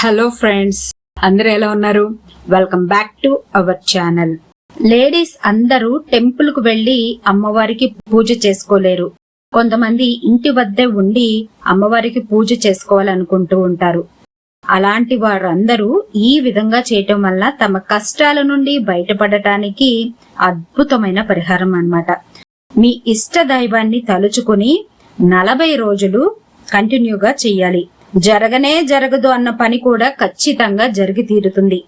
Hello friends అందరూ ఎలా ఉన్నారు? Welcome back to our channel ladies అందరూ టెంపుల్కు వెళ్ళి అమ్మవారికి పూజ చేసుకోలేరు. కొంతమంది ఇంటి వద్దే ఉండి అమ్మవారికి పూజ చేసుకోవాలనుకుంటూ ఉంటారు. అలాంటి వారందరూ ఈ విధంగా చేయటం వల్ల తమ కష్టాల నుండి బయటపడటానికి అద్భుతమైన పరిహారం అన్నమాట. మీ ఇష్ట దైవాన్ని తలుచుకుని నలభై రోజులు కంటిన్యూగా చెయ్యాలి. జరగనే జరగదు అన్న పని కూడా ఖచ్చితంగా జరిగి తీరుతుంది.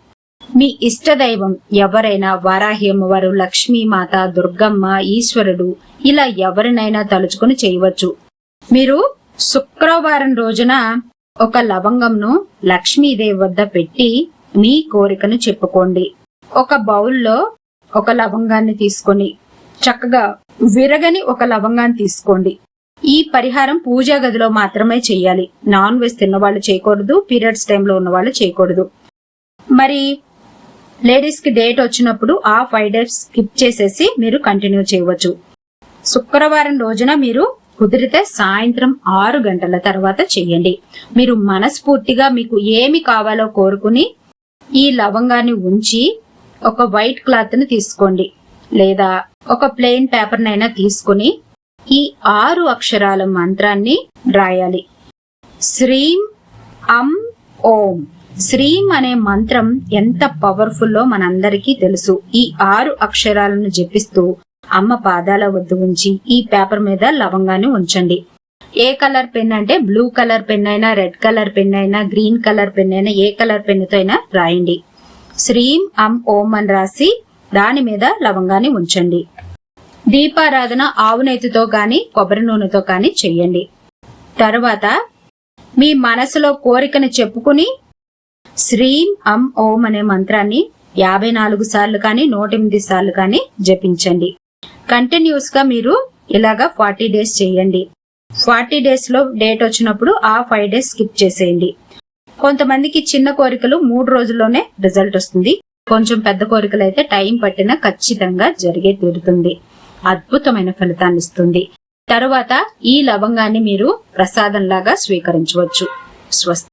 మీ ఇష్ట దైవం ఎవరైనా వారాహి అమ్మవారు లక్ష్మీమాత దుర్గమ్మ ఈశ్వరుడు ఇలా ఎవరినైనా తలుచుకుని చేయవచ్చు. మీరు శుక్రవారం రోజున ఒక లవంగంను లక్ష్మీదేవి వద్ద పెట్టి మీ కోరికను చెప్పుకోండి. ఒక బౌల్లో ఒక లవంగాన్ని తీసుకొని చక్కగా విరగని ఒక లవంగాన్ని తీసుకోండి. ఈ పరిహారం పూజా గదిలో మాత్రమే చేయాలి. నాన్ వెజ్ తిన్న వాళ్ళు చేయకూడదు పీరియడ్స్ టైంలో ఉన్న వాళ్ళు చేయకూడదు. మరి లేడీస్కి డేట్ వచ్చినప్పుడు ఆ ఫైవ్ డేస్ స్కిప్ చేసేసి మీరు కంటిన్యూ చేయవచ్చు. శుక్రవారం రోజున మీరు కుదిరితే సాయంత్రం ఆరు గంటల తర్వాత చేయండి. మీరు మనస్ఫూర్తిగా మీకు ఏమి కావాలో కోరుకుని ఈ లవంగాన్ని ఉంచి ఒక వైట్ క్లాత్ని తీసుకోండి. లేదా ఒక ప్లెయిన్ పేపర్ నైనా తీసుకుని ఈ ఆరు అక్షరాల మంత్రాన్ని రాయాలి. శ్రీం అం ఓం. శ్రీం అనే మంత్రం ఎంత పవర్ఫుల్లో మనందరికీ తెలుసు. ఈ ఆరు అక్షరాలను జపిస్తూ అమ్మ పాదాల వద్ద ఉంచి ఈ పేపర్ మీద లవంగాన్ని ఉంచండి. ఏ కలర్ పెన్ అంటే బ్లూ కలర్ పెన్ అయినా రెడ్ కలర్ పెన్ అయినా గ్రీన్ కలర్ పెన్ అయినా ఏ కలర్ పెన్నుతో అయినా రాయండి. శ్రీం అం ఓం అని రాసి దాని మీద లవంగాన్ని ఉంచండి. దీపారాధన ఆవునేతితో గాని కొబ్బరి నూనెతో గాని చెయ్యండి. తరువాత మీ మనసులో కోరికను చెప్పుకుని శ్రీం అం ఓం అనే మంత్రాన్ని యాభై నాలుగు సార్లు కానీ నూట ఎనిమిది సార్లు కానీ జపించండి. కంటిన్యూస్గా మీరు ఇలాగా ఫార్టీ డేస్ చేయండి ఫార్టీ డేస్లో డేట్ వచ్చినప్పుడు ఆ ఫైవ్ డేస్ స్కిప్ చేసేయండి. కొంతమందికి చిన్న కోరికలు మూడు రోజుల్లోనే రిజల్ట్ వస్తుంది. కొంచెం పెద్ద కోరికలు అయితే టైం పట్టినా ఖచ్చితంగా జరిగే తీరుతుంది. అద్భుతమైన ఫలితాన్ని ఇస్తుంది తరువాత ఈ లవంగాన్ని మీరు ప్రసాదంలాగా స్వీకరించవచ్చు. స్వస్తి